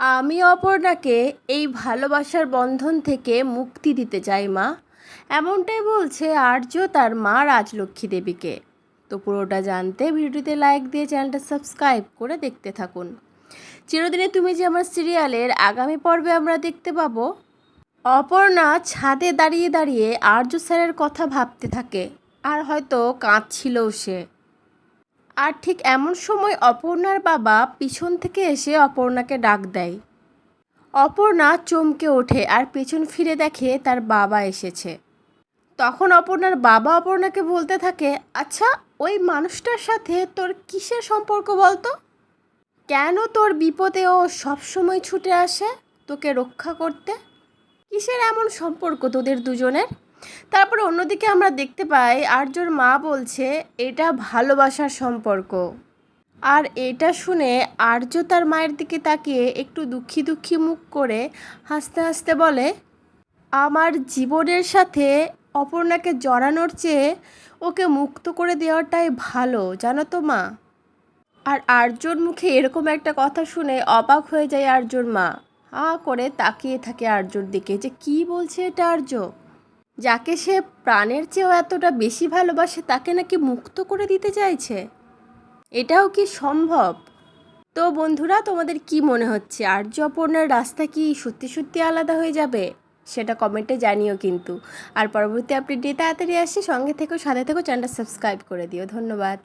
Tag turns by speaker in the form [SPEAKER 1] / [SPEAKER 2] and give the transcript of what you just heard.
[SPEAKER 1] আমি অপর্ণাকে এই ভালোবাসার বন্ধন থেকে মুক্তি দিতে চাই, মা। এমনটাই বলছে আর্য তার মা রাজলক্ষ্মী দেবীকে। তো পুরোটা জানতে ভিডিওটিতে লাইক দিয়ে চ্যানেলটা সাবস্ক্রাইব করে দেখতে থাকুন। চিরদিনে তুমি যে আমার সিরিয়ালের আগামী পর্বে আমরা দেখতে পাবো, অপর্ণা ছাদে দাঁড়িয়ে দাঁড়িয়ে আর্য স্যারের কথা ভাবতে থাকে। আর হয়তো কাঁদছিলও সে। আর ঠিক এমন সময় অপর্ণার বাবা পিছন থেকে এসে অপর্ণাকে ডাক দেয়। অপর্ণা চমকে ওঠে আর পেছন ফিরে দেখে তার বাবা এসেছে। তখন অপর্ণার বাবা অপর্ণাকে বলতে থাকে আচ্ছা ওই মানুষটার সাথে তোর কিসের সম্পর্ক বলতো? কেন তোর বিপদে ও সবসময় ছুটে আসে তোকে রক্ষা করতে? কিসের এমন সম্পর্ক তোদের দুজনের? তারপর অন্যদিকে আমরা দেখতে পাই আর্যর মা বলছে, এটা ভালোবাসার সম্পর্ক। আর এটা শুনে আর্য তার মায়ের দিকে তাকিয়ে একটু দুঃখী দুঃখী মুখ করে হাসতে হাসতে বলে, আমার জীবনের সাথে অপর্ণাকে জড়ানোর চেয়ে ওকে মুক্ত করে দেওয়াটাই ভালো, জানো তো মা? আর আর্যর মুখে এরকম একটা কথা শুনে অবাক হয়ে যায় আর্যর মা। হা করে তাকিয়ে থাকে আর্যর দিকে যে কি বলছে এটা আর্য যাকে সে প্রাণের চেয়েও এতটা বেশি ভালোবাসে তাকে নাকি মুক্ত করে দিতে চাইছে? এটাও কি সম্ভব? তো বন্ধুরা, তোমাদের কি মনে হচ্ছে? আর্য অপর্ণার রাস্তা কি সত্যি সত্যি আলাদা হয়ে যাবে? সেটা কমেন্টে জানিও কিন্তু। আর পরবর্তী আপডেট দিয়ে তাড়াতাড়ি আসি। সঙ্গে থেকেও সাথে থেকেও চ্যানেলটা সাবস্ক্রাইব করে দিও। ধন্যবাদ।